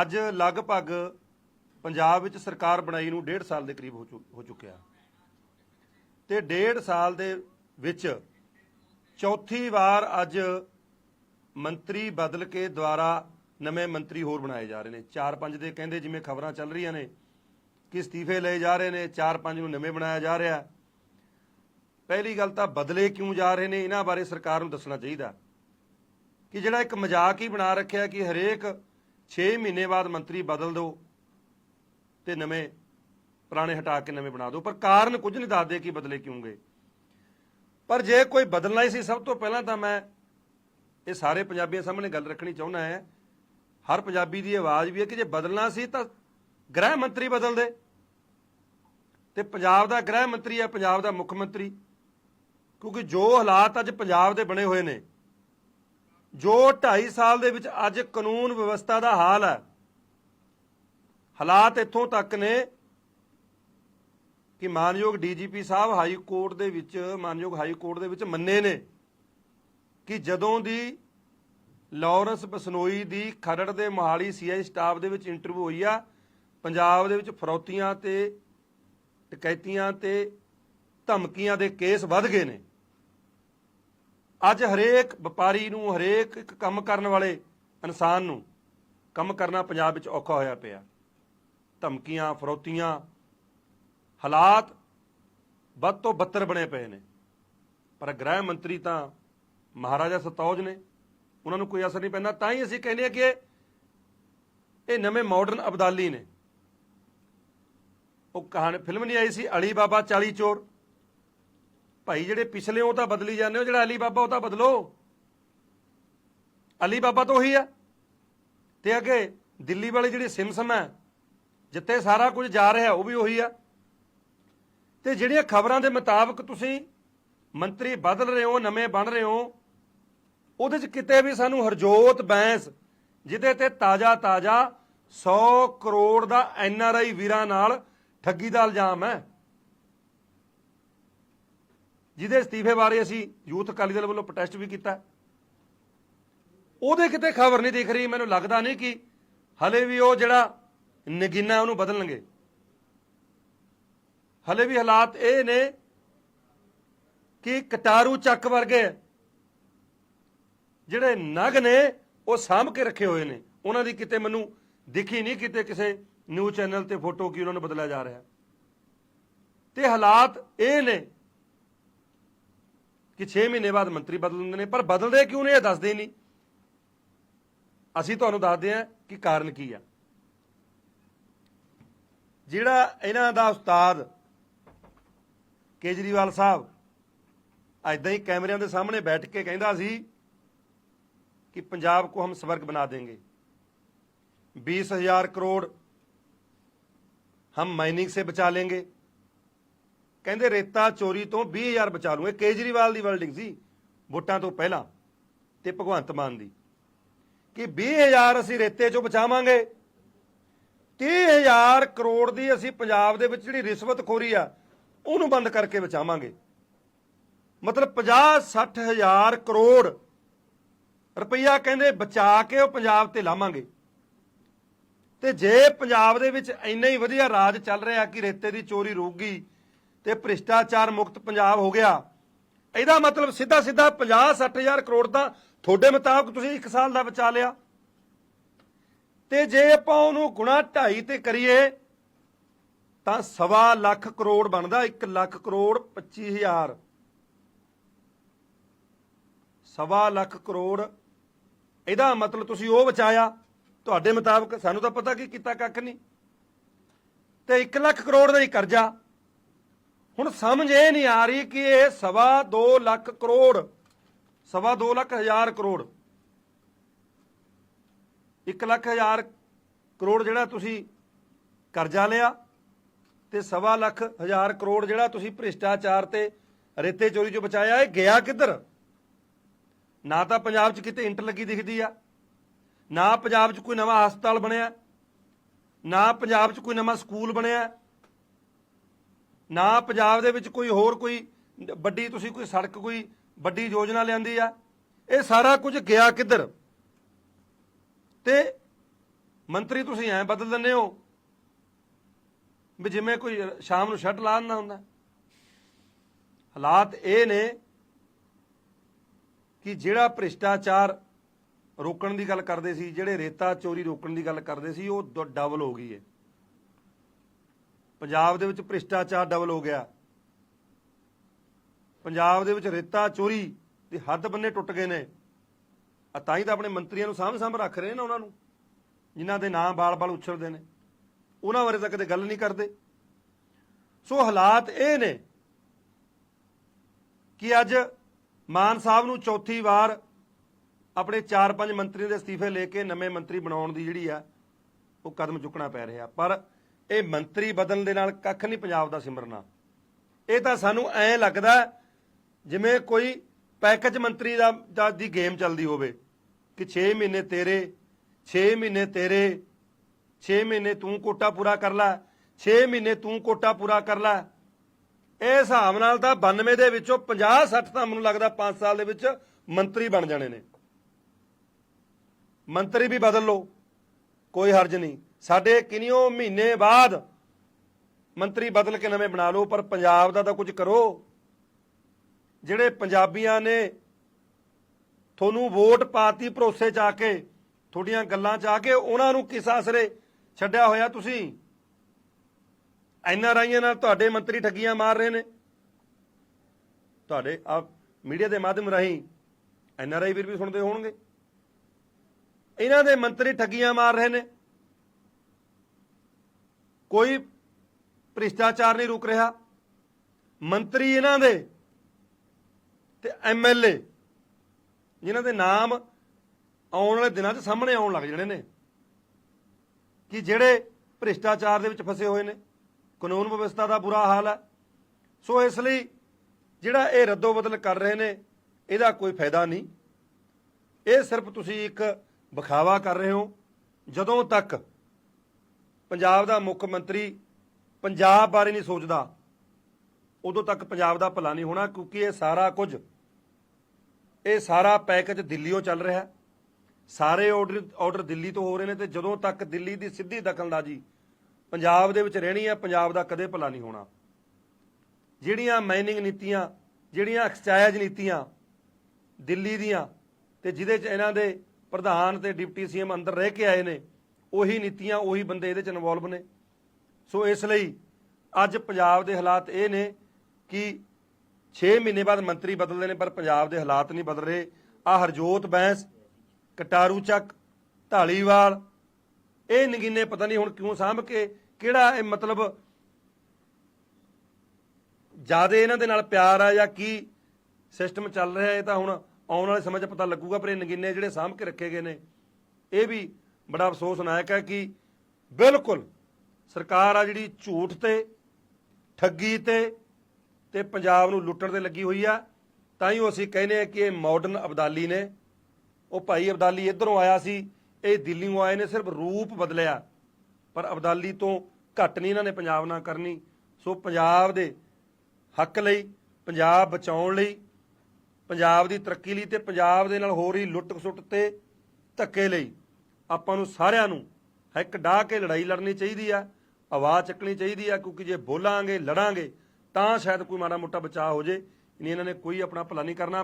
ਅੱਜ ਲਗਭਗ ਪੰਜਾਬ ਵਿੱਚ ਸਰਕਾਰ ਬਣਾਈ ਨੂੰ 1.5 ਸਾਲ ਦੇ ਕਰੀਬ ਹੋ ਚੁ- ਹੋ ਚੁੱਕਿਆ। ਤੇ 1.5 ਸਾਲ ਦੇ ਵਿੱਚ ਚੌਥੀ ਵਾਰ ਅੱਜ ਮੰਤਰੀ ਬਦਲ ਕੇ ਦੁਆਰਾ ਨਵੇਂ ਮੰਤਰੀ ਹੋਰ ਬਣਾਏ ਜਾ ਰਹੇ ਨੇ। 4-5 ਦੇ ਕਹਿੰਦੇ ਜਿਵੇਂ ਖਬਰਾਂ ਚੱਲ ਰਹੀਆਂ ਨੇ ਕਿ ਅਸਤੀਫੇ ਲਏ ਜਾ ਰਹੇ ਨੇ 4-5 ਨੂੰ ਨਵੇਂ ਬਣਾਇਆ ਜਾ ਰਿਹਾ। ਪਹਿਲੀ ਗੱਲ ਤਾਂ ਬਦਲੇ ਕਿਉਂ ਜਾ ਰਹੇ ਨੇ, ਇਹਨਾਂ ਬਾਰੇ ਸਰਕਾਰ ਨੂੰ ਦੱਸਣਾ ਚਾਹੀਦਾ। ਕਿ ਜਿਹੜਾ ਇੱਕ ਮਜ਼ਾਕ ਹੀ ਬਣਾ ਰੱਖਿਆ ਕਿ ਹਰੇਕ 6 ਮਹੀਨੇ ਬਾਅਦ ਮੰਤਰੀ ਬਦਲ ਦਿਓ ਤੇ ਨਵੇਂ ਪੁਰਾਣੇ ਹਟਾ ਕੇ ਨਵੇਂ ਬਣਾ ਦਿਓ। ਪਰ ਕਾਰਨ ਕੁਝ ਨਹੀਂ ਦੱਸਦੇ ਕਿ ਬਦਲੇ ਕਿਉਂ ਗਏ। ਪਰ ਜੇ ਕੋਈ ਬਦਲਣਾ ਹੀ ਸੀ, ਸਭ ਤੋਂ ਪਹਿਲਾਂ ਤਾਂ ਮੈਂ ਇਹ ਸਾਰੇ ਪੰਜਾਬੀਆਂ ਸਾਹਮਣੇ ਗੱਲ ਰੱਖਣੀ ਚਾਹੁੰਦਾ ਹੈ। ਹਰ ਪੰਜਾਬੀ ਦੀ ਆਵਾਜ਼ ਵੀ ਹੈ ਕਿ ਜੇ ਬਦਲਣਾ ਸੀ ਤਾਂ ਗ੍ਰਹਿ ਮੰਤਰੀ ਬਦਲ ਦੇ। ਤੇ ਪੰਜਾਬ ਦਾ ਗ੍ਰਹਿ ਮੰਤਰੀ ਹੈ, ਪੰਜਾਬ ਦਾ ਮੁੱਖ ਮੰਤਰੀ। ਕਿਉਂਕਿ ਜੋ ਹਾਲਾਤ ਅੱਜ ਪੰਜਾਬ ਦੇ ਬਣੇ ਹੋਏ ਨੇ ਜੋ 2.5 ਸਾਲ ਦੇ ਵਿੱਚ ਅੱਜ ਕਾਨੂੰਨ ਵਿਵਸਥਾ ਦਾ ਹਾਲ ਹੈ, ਹਾਲਾਤ ਇੱਥੋਂ ਤੱਕ ਨੇ ਕਿ ਮਾਨਯੋਗ ਡੀਜੀਪੀ ਸਾਹਿਬ ਹਾਈ ਕੋਰਟ ਦੇ ਵਿੱਚ, ਮਾਨਯੋਗ ਹਾਈ ਕੋਰਟ ਦੇ ਵਿੱਚ ਮੰਨੇ ਨੇ ਕਿ ਜਦੋਂ ਦੀ ਲਾਰੈਂਸ ਬਸਨੋਈ ਦੀ ਖਰੜ ਦੇ ਮੋਹਾਲੀ ਸੀਆਈ ਸਟਾਫ ਦੇ ਵਿੱਚ ਇੰਟਰਵਿਊ ਹੋਈ ਆ, ਪੰਜਾਬ ਦੇ ਵਿੱਚ ਫਰੌਤੀਆਂ ਤੇ ਟਕੈਤੀਆਂ ਤੇ ਧਮਕੀਆਂ ਦੇ ਕੇਸ ਵੱਧ ਗਏ ਨੇ। ਅੱਜ ਹਰੇਕ ਵਪਾਰੀ ਨੂੰ, ਹਰੇਕ ਇੱਕ ਕੰਮ ਕਰਨ ਵਾਲੇ ਇਨਸਾਨ ਨੂੰ ਕੰਮ ਕਰਨਾ ਪੰਜਾਬ ਵਿੱਚ ਔਖਾ ਹੋਇਆ ਪਿਆ। ਧਮਕੀਆਂ, ਫਰੋਤੀਆਂ, ਹਾਲਾਤ ਵੱਧ ਤੋਂ ਬੱਤਰ ਬਣੇ ਪਏ ਨੇ। ਪਰ ਗ੍ਰਹਿ ਮੰਤਰੀ ਤਾਂ ਮਹਾਰਾਜਾ ਸਤੌਜ ਨੇ। ਉਹਨਾਂ ਨੂੰ ਕੋਈ ਅਸਰ ਨਹੀਂ ਪੈਂਦਾ। ਤਾਂ ਹੀ ਅਸੀਂ ਕਹਿੰਦੇ ਆ ਕਿ ਇਹ ਨਵੇਂ ਮਾਡਰਨ ਅਬਦਾਲੀ ਨੇ। ਉਹ ਕਹਾਣੀ ਫਿਲਮ ਨਹੀਂ ਆਈ ਸੀ, ਅਲੀ ਬਾਬਾ 40 ਚੋਰ। ਭਾਈ, ਜਿਹੜੇ ਪਿਛਲੇ ਉਹ ਤਾਂ ਬਦਲੀ ਜਾਂਦੇ ਹੋ, ਜਿਹੜਾ ਅਲੀ ਬਾਬਾ ਉਹ ਤਾਂ ਬਦਲੋ। ਅਲੀ ਬਾਬਾ ਤਾਂ ਉਹੀ ਆ। ਤੇ ਅੱਗੇ ਦਿੱਲੀ ਵਾਲੀ ਜਿਹੜੀ ਸਿਮਸਮ ਹੈ, ਜਿੱਥੇ ਸਾਰਾ ਕੁਝ ਜਾ ਰਿਹਾ, ਉਹ ਵੀ ਉਹੀ ਆ। ਤੇ ਜਿਹੜੀਆਂ ਖਬਰਾਂ ਦੇ ਮੁਤਾਬਕ ਤੁਸੀਂ ਮੰਤਰੀ ਬਦਲ ਰਹੇ ਹੋ, ਨਵੇਂ ਬਣ ਰਹੇ ਹੋ, ਉਹਦੇ ਚ ਕਿਤੇ ਵੀ ਸਾਨੂੰ ਹਰਜੋਤ ਬੈਂਸ, ਜਿਹਦੇ ਤੇ ਤਾਜ਼ਾ ਤਾਜ਼ਾ 100 ਕਰੋੜ ਦਾ ਐਨਆਰਆਈ ਵੀਰਾਂ ਨਾਲ ਠੱਗੀ ਦਾ ਇਲਜ਼ਾਮ ਹੈ। ਜਿਹਦੇ ਅਸਤੀਫੇ ਬਾਰੇ ਅਸੀਂ ਯੂਥ ਅਕਾਲੀ ਦਲ ਵੱਲੋਂ ਪ੍ਰੋਟੈਸਟ ਵੀ ਕੀਤਾ। ਉਹਦੇ ਕਿਤੇ ਖਬਰ ਨਹੀਂ ਦਿਖ ਰਹੀ, ਮੈਨੂੰ ਲੱਗਦਾ ਨਹੀਂ ਕਿ ਹਲੇ ਵੀ ਉਹ ਜਿਹੜਾ ਨਗੀਨਾ ਉਹਨੂੰ ਬਦਲਣਗੇ। ਹਲੇ ਵੀ ਹਾਲਾਤ ਇਹ ਨੇ ਕਿ ਕਟਾਰੂ ਚੱਕ ਵਰਗੇ ਜਿਹੜੇ ਨਗ ਨੇ, ਉਹ ਸਾਂਭ ਕੇ ਰੱਖੇ ਹੋਏ ਨੇ। ਉਹਨਾਂ ਦੀ ਕਿਤੇ ਮੈਨੂੰ ਦਿਖੀ ਨਹੀਂ ਕਿਤੇ ਕਿਸੇ ਨਿਊਜ਼ ਚੈਨਲ ਤੇ ਫੋਟੋ ਕੀ ਉਹਨਾਂ ਨੂੰ ਬਦਲਿਆ ਜਾ ਰਿਹਾ। ਤੇ ਹਾਲਾਤ ਇਹ ਨੇ ਕਿ 6 ਮਹੀਨੇ ਬਾਅਦ ਮੰਤਰੀ ਬਦਲ ਦਿੰਦੇ ਨੇ ਪਰ ਬਦਲਦੇ ਕਿਉਂ ਨੇ ਇਹ ਦੱਸਦੇ ਨਹੀਂ ਅਸੀਂ ਤੁਹਾਨੂੰ ਦੱਸਦੇ ਹਾਂ ਕਿ ਕਾਰਨ ਕੀ ਆ ਜਿਹੜਾ ਇਹਨਾਂ ਦਾ ਉਸਤਾਦ ਕੇਜਰੀਵਾਲ ਸਾਹਿਬ ਐਦਾਂ ਹੀ ਕੈਮਰਿਆਂ ਦੇ ਸਾਹਮਣੇ ਬੈਠ ਕੇ ਕਹਿੰਦਾ ਸੀ कि पंजाब को हम स्वर्ग बना देंगे बीस हजार करोड़ हम माइनिंग से बचा लेंगे ਕਹਿੰਦੇ ਰੇਤਾ ਚੋਰੀ ਤੋਂ 20000 ਬਚਾ ਲੂਗੇ ਕੇਜਰੀਵਾਲ ਦੀ ਵਰਡਿੰਗ ਸੀ, ਵੋਟਾਂ ਤੋਂ ਪਹਿਲਾਂ ਤੇ ਭਗਵੰਤ ਮਾਨ ਦੀ। ਕਿ 20000 ਅਸੀਂ ਰੇਤੇ ਚੋਂ ਬਚਾਵਾਂਗੇ 30000 ਕਰੋੜ ਦੀ ਅਸੀਂ ਪੰਜਾਬ ਦੇ ਵਿੱਚ ਜਿਹੜੀ ਰਿਸ਼ਵਤਖੋਰੀ ਆ, ਉਹਨੂੰ ਬੰਦ ਕਰਕੇ ਬਚਾਵਾਂਗੇ। ਮਤਲਬ 50 60000 ਕਰੋੜ ਰੁਪਈਆ ਕਹਿੰਦੇ ਬਚਾ ਕੇ ਉਹ ਪੰਜਾਬ ਤੇ ਲਾਵਾਂਗੇ। ਤੇ ਜੇ ਪੰਜਾਬ ਦੇ ਵਿੱਚ ਇੰਨਾ ਹੀ ਵਧੀਆ ਰਾਜ ਚੱਲ ਰਿਹਾ ਕਿ ਰੇਤੇ ਦੀ ਚੋਰੀ ਰੁਕ ਗਈ ਤੇ ਭ੍ਰਿਸ਼ਟਾਚਾਰ ਮੁਕਤ ਪੰਜਾਬ ਹੋ ਗਿਆ। ਇਹਦਾ ਮਤਲਬ ਸਿੱਧਾ ਸਿੱਧਾ 50 60000 ਕਰੋੜ ਤਾਂ ਤੁਹਾਡੇ ਮੁਤਾਬਕ ਤੁਸੀਂ 1 ਸਾਲ ਦਾ ਬਚਾ ਲਿਆ। ਤੇ ਜੇ ਆਪਾਂ ਉਹਨੂੰ ਗੁਣਾ 2.5 ਤੇ ਕਰੀਏ, ਤਾਂ ਸਵਾ ਲੱਖ ਕਰੋੜ ਬਣਦਾ 1 ਲੱਖ ਕਰੋੜ 25000 ਸਵਾ ਲੱਖ ਕਰੋੜ, ਇਹਦਾ ਮਤਲਬ ਤੁਸੀਂ ਉਹ ਬਚਾਇਆ। ਤੁਹਾਡੇ ਮੁਤਾਬਕ ਸਾਨੂੰ ਤਾਂ ਪਤਾ ਕੀ ਕੀਤਾ ਕੱਖ ਨਹੀਂ। ਤੇ 1 ਲੱਖ ਕਰੋੜ ਦਾ ਹੀ ਕਰਜ਼ਾ। ਹੁਣ ਸਮਝ ਇਹ ਨਹੀਂ ਆ ਰਹੀ ਕਿ ਇਹ ਸਵਾ 2 ਲੱਖ ਕਰੋੜ, ਸਵਾ 2 ਲੱਖ ਹਜ਼ਾਰ ਕਰੋੜ 1 ਲੱਖ ਹਜ਼ਾਰ ਕਰੋੜ ਜਿਹੜਾ ਤੁਸੀਂ ਕਰਜ਼ਾ ਲਿਆ ਤੇ ਸਵਾ ਲੱਖ ਹਜ਼ਾਰ ਕਰੋੜ ਜਿਹੜਾ ਤੁਸੀਂ ਭ੍ਰਿਸ਼ਟਾਚਾਰ ਤੇ ਰੇਤੇ ਚੋਰੀ ਚੋਂ ਬਚਾਇਆ, ਇਹ ਗਿਆ ਕਿੱਧਰ? ਨਾ ਤਾਂ ਪੰਜਾਬ 'ਚ ਕਿਤੇ ਇੰਟਰ ਲੱਗੀ ਦਿਖਦੀ ਆ, ਨਾ ਪੰਜਾਬ 'ਚ ਕੋਈ ਨਵਾਂ ਹਸਪਤਾਲ ਬਣਿਆ, ਨਾ ਪੰਜਾਬ 'ਚ ਕੋਈ ਨਵਾਂ ਸਕੂਲ ਬਣਿਆ ਨਾ ਪੰਜਾਬ ਦੇ ਵਿੱਚ ਕੋਈ ਹੋਰ ਕੋਈ ਵੱਡੀ, ਤੁਸੀਂ ਕੋਈ ਸੜਕ, ਕੋਈ ਵੱਡੀ ਯੋਜਨਾ ਲਿਆਂਦੀ ਆ। ਇਹ ਸਾਰਾ ਕੁਝ ਗਿਆ ਕਿੱਧਰ? ਤੇ ਮੰਤਰੀ ਤੁਸੀਂ ਐ ਬਦਲ ਦਿੰਦੇ ਹੋ ਵੀ ਜਿਵੇਂ ਕੋਈ ਸ਼ਾਮ ਨੂੰ ਸ਼ਟ ਲਾ ਦਿੰਦਾ ਹੁੰਦਾ। ਹਾਲਾਤ ਇਹ ਨੇ ਕਿ ਜਿਹੜਾ ਭ੍ਰਿਸ਼ਟਾਚਾਰ ਰੋਕਣ ਦੀ ਗੱਲ ਕਰਦੇ ਸੀ, ਜਿਹੜੇ ਰੇਤਾ ਚੋਰੀ ਰੋਕਣ ਦੀ ਗੱਲ ਕਰਦੇ ਸੀ, ਉਹ ਦ- ਡਬਲ ਹੋ ਗਈ ਹੈ। ਪੰਜਾਬ ਦੇ ਵਿੱਚ ਭ੍ਰਿਸ਼ਟਾਚਾਰ ਡਬਲ ਹੋ ਗਿਆ। ਪੰਜਾਬ ਦੇ ਵਿੱਚ ਰੇਤਾ, ਚੋਰੀ ਦੀ ਹੱਦ ਬੰਨੇ ਟੁੱਟ ਗਏ ਨੇ। ਆ ਤਾਂ ਹੀ ਤਾਂ ਆਪਣੇ ਮੰਤਰੀਆਂ ਨੂੰ ਸਾਂਭ ਸਾਂਭ ਰੱਖ ਰਹੇ ਨੇ ਉਹਨਾਂ ਨੂੰ, ਜਿਨ੍ਹਾਂ ਦੇ ਨਾਂ ਬਾਲ-ਬਾਲ ਉਛਲਦੇ ਨੇ। ਉਹਨਾਂ ਬਾਰੇ ਤਾਂ ਕਦੇ ਗੱਲ ਨਹੀਂ ਕਰਦੇ। ਸੋ ਹਾਲਾਤ ਇਹ ਨੇ ਕਿ ਅੱਜ ਮਾਨ ਸਾਹਿਬ ਨੂੰ ਚੌਥੀ ਵਾਰ ਆਪਣੇ 4-5 ਮੰਤਰੀਆਂ ਦੇ ਅਸਤੀਫੇ ਲੈ ਕੇ ਨਵੇਂ ਮੰਤਰੀ ਬਣਾਉਣ ਦੀ ਜਿਹੜੀ ਆ, ਉਹ ਕਦਮ ਚੁੱਕਣਾ ਪੈ ਰਿਹਾ। ਪਰ ਇਹ ਮੰਤਰੀ ਬਦਲਣ ਦੇ ਨਾਲ ਕੱਖ ਨਹੀਂ ਪੰਜਾਬ ਦਾ ਸਿਮਰਨਾ। ਇਹ ਤਾਂ ਸਾਨੂੰ ਐ ਲੱਗਦਾ ਜਿਵੇਂ ਕੋਈ ਪੈਕੇਜ ਮੰਤਰੀ ਦਾ ਦੀ ਗੇਮ ਚੱਲਦੀ ਹੋਵੇ ਕਿ 6 ਮਹੀਨੇ ਤੇਰੇ 6 ਮਹੀਨੇ ਤੇਰੇ 6 ਮਹੀਨੇ ਤੂੰ ਕੋਟਾ ਪੂਰਾ ਕਰ ਲੈ 6 ਮਹੀਨੇ ਤੂੰ ਕੋਟਾ ਪੂਰਾ ਕਰ ਲੈ। ਇਹ ਹਿਸਾਬ ਨਾਲ ਤਾਂ 92 ਦੇ ਵਿੱਚੋਂ 50 60 ਤਾਂ ਮੈਨੂੰ ਲੱਗਦਾ 5 ਸਾਲ ਦੇ ਵਿੱਚ ਮੰਤਰੀ ਬਣ ਜਾਣੇ ਨੇ। ਮੰਤਰੀ ਵੀ ਬਦਲ ਲਓ, ਕੋਈ ਹਰਜ ਨਹੀਂ। ਸਾਡੇ ਕਿੰਨਿਓ ਮਹੀਨੇ ਬਾਅਦ ਮੰਤਰੀ ਬਦਲ ਕੇ ਨਵੇਂ ਬਣਾ ਲਓ, ਪਰ ਪੰਜਾਬ ਦਾ ਤਾਂ ਕੁਝ ਕਰੋ। ਜਿਹੜੇ ਪੰਜਾਬੀਆਂ ਨੇ ਤੁਹਾਨੂੰ ਵੋਟ ਪਾਤੀ ਭਰੋਸੇ ਚ ਆ ਕੇ, ਤੁਹਾਡੀਆਂ ਗੱਲਾਂ ਚ ਆ ਕੇ, ਉਹਨਾਂ ਨੂੰ ਕਿਸ ਆਸਰੇ ਛੱਡਿਆ ਹੋਇਆ ਤੁਸੀਂ? ਐਨ ਆਈਆਂ ਨਾਲ ਤੁਹਾਡੇ ਮੰਤਰੀ ਠੱਗੀਆਂ ਮਾਰ ਰਹੇ ਨੇ। ਤੁਹਾਡੇ ਆ ਮੀਡੀਆ ਦੇ ਮਾਧਿਅਮ ਰਾਹੀਂ ਐਨ ਆਈ ਵੀਰ ਵੀ ਸੁਣਦੇ ਹੋਣਗੇ। ਇਹਨਾਂ ਦੇ ਮੰਤਰੀ ਠੱਗੀਆਂ ਮਾਰ ਰਹੇ ਨੇ। ਕੋਈ ਭ੍ਰਿਸ਼ਟਾਚਾਰ ਨਹੀਂ ਰੁਕ ਰਿਹਾ। ਮੰਤਰੀ ਇਹਨਾਂ ਦੇ ਤੇ ਐਮਐਲਏ ਜਿਨ੍ਹਾਂ ਦੇ ਨਾਮ ਆਉਣ ਵਾਲੇ ਦਿਨਾਂ 'ਚ ਸਾਹਮਣੇ ਆਉਣ ਲੱਗ ਜਾਣੇ ਨੇ, ਕਿ ਜਿਹੜੇ ਭ੍ਰਿਸ਼ਟਾਚਾਰ ਦੇ ਵਿੱਚ ਫਸੇ ਹੋਏ ਨੇ, ਕਾਨੂੰਨ ਵਿਵਸਥਾ ਦਾ ਬੁਰਾ ਹਾਲ ਹੈ। ਸੋ ਇਸ ਲਈ ਜਿਹੜਾ ਇਹ ਰੱਦੋ ਬਦਲ ਕਰ ਰਹੇ ਨੇ, ਇਹਦਾ ਕੋਈ ਫਾਇਦਾ ਨਹੀਂ। ਇਹ ਸਿਰਫ ਤੁਸੀਂ ਇੱਕ ਵਿਖਾਵਾ ਕਰ ਰਹੇ ਹੋ। ਜਦੋਂ ਤੱਕ ਪੰਜਾਬ ਦਾ ਮੁੱਖ ਮੰਤਰੀ ਪੰਜਾਬ ਬਾਰੇ ਨਹੀਂ ਸੋਚਦਾ ਉਦੋਂ ਤੱਕ ਪੰਜਾਬ ਦਾ ਭਲਾ ਨਹੀਂ ਹੋਣਾ ਕਿਉਂਕਿ ਇਹ ਸਾਰਾ ਕੁਝ, ਇਹ ਸਾਰਾ ਪੈਕੇਜ ਦਿੱਲੀੋਂ ਚੱਲ ਰਿਹਾ ਹੈ। ਸਾਰੇ ਆਰਡਰ ਆਰਡਰ ਦਿੱਲੀ ਤੋਂ ਹੋ ਰਹੇ ਨੇ ਤੇ ਜਦੋਂ ਤੱਕ ਦਿੱਲੀ ਦੀ ਸਿੱਧੀ ਦਖਲਅੰਦਾਜ਼ੀ ਪੰਜਾਬ ਦੇ ਵਿੱਚ ਰਹਿਣੀ ਹੈ, ਪੰਜਾਬ ਦਾ ਕਦੇ ਭਲਾ ਨਹੀਂ ਹੋਣਾ ਜਿਹੜੀਆਂ ਮਾਈਨਿੰਗ ਨੀਤੀਆਂ, ਜਿਹੜੀਆਂ ਐਕਸਚਾਈਜ਼ ਨੀਤੀਆਂ ਦਿੱਲੀ ਦੀਆਂ ਤੇ ਜਿਹਦੇ 'ਚ ਇਹਨਾਂ ਦੇ ਪ੍ਰਧਾਨ ਤੇ ਡਿਪਟੀ ਸੀਐਮ ਅੰਦਰ ਰਹਿ ਕੇ ਆਏ ਨੇ ਉਹੀ ਨੀਤੀਆਂ, ਉਹੀ ਬੰਦੇ ਇਹਦੇ 'ਚ ਇਨਵੋਲਵ ਨੇ। ਸੋ ਇਸ ਲਈ ਅੱਜ ਪੰਜਾਬ ਦੇ ਹਾਲਾਤ ਇਹ ਨੇ ਕਿ 6 ਮਹੀਨੇ ਬਾਅਦ ਮੰਤਰੀ ਬਦਲਦੇ ਨੇ, ਪਰ ਪੰਜਾਬ ਦੇ ਹਾਲਾਤ ਨਹੀਂ ਬਦਲ ਰਹੇ। ਆ ਹਰਜੋਤ ਬੈਂਸ ਕਟਾਰੂ ਚੱਕ ਢਾਲੀਵਾਲ ਇਹ ਨਗੀਨੇ ਪਤਾ ਨਹੀਂ ਹੁਣ ਕਿਉਂ ਸਾਂਭ ਕੇ ਕਿਹੜਾ ਇਹ ਮਤਲਬ ਜਿਆਦੇ ਇਹਨਾਂ ਦੇ ਨਾਲ ਪਿਆਰ ਆ ਜਾਂ ਕੀ ਸਿਸਟਮ ਚੱਲ ਰਿਹਾ ਇਹ ਤਾਂ ਹੁਣ ਆਉਣ ਵਾਲੇ ਸਮੇਂ 'ਚ ਪਤਾ ਲੱਗੂਗਾ, ਪਰ ਇਹ ਨਗੀਨੇ ਜਿਹੜੇ ਸਾਂਭ ਕੇ ਰੱਖੇ ਗਏ ਨੇ, ਇਹ ਵੀ ਬੜਾ ਅਫਸੋਸਨਾਇਕ ਹੈ ਕਿ ਬਿਲਕੁਲ ਸਰਕਾਰ ਆ ਜਿਹੜੀ ਝੂਠ ਤੇ, ਠੱਗੀ ਤੇ ਤੇ ਪੰਜਾਬ ਨੂੰ ਲੁੱਟਣ ਤੇ ਲੱਗੀ ਹੋਈ ਆ, ਤਾਂ ਹੀ ਉਹ ਅਸੀਂ ਕਹਿੰਦੇ ਆ ਕਿ ਇਹ ਮਾਡਰਨ ਅਬਦਾਲੀ ਨੇ। ਉਹ ਭਾਈ ਅਬਦਾਲੀ ਇਧਰੋਂ ਆਇਆ ਸੀ, ਇਹ ਦਿੱਲੀੋਂ ਆਏ ਨੇ, ਸਿਰਫ ਰੂਪ ਬਦਲਿਆ। ਪਰ ਅਬਦਾਲੀ ਤੋਂ ਘੱਟ ਨਹੀਂ ਇਹਨਾਂ ਨੇ ਪੰਜਾਬ ਨਾਲ ਕਰਨੀ। ਸੋ ਪੰਜਾਬ ਦੇ ਹੱਕ ਲਈ, ਪੰਜਾਬ ਬਚਾਉਣ ਲਈ, ਪੰਜਾਬ ਦੀ ਤਰੱਕੀ ਲਈ ਤੇ ਪੰਜਾਬ ਦੇ ਨਾਲ ਹੋ ਰਹੀ ਲੁੱਟ ਖਸੁੱਟ ਤੇ ਧੱਕੇ ਲਈ ਆਪਾਂ ਨੂੰ ਸਾਰਿਆਂ ਨੂੰ ਇੱਕ ਡਾਹ ਕੇ ਲੜਾਈ ਲੜਨੀ ਚਾਹੀਦੀ ਆ, ਆਵਾਜ਼ ਚੱਕਣੀ ਚਾਹੀਦੀ ਆ, ਕਿਉਂਕਿ ਜੇ ਬੋਲਾਂਗੇ, ਲੜਾਂਗੇ, ਤਾਂ ਸ਼ਾਇਦ ਕੋਈ ਮਾੜਾ ਮੋਟਾ ਬਚਾਅ ਹੋ ਜੇ। ਨਹੀਂ ਇਹਨਾਂ ਨੇ ਕੋਈ ਆਪਣਾ ਭਲਾ ਨਹੀਂ ਕਰਨਾ।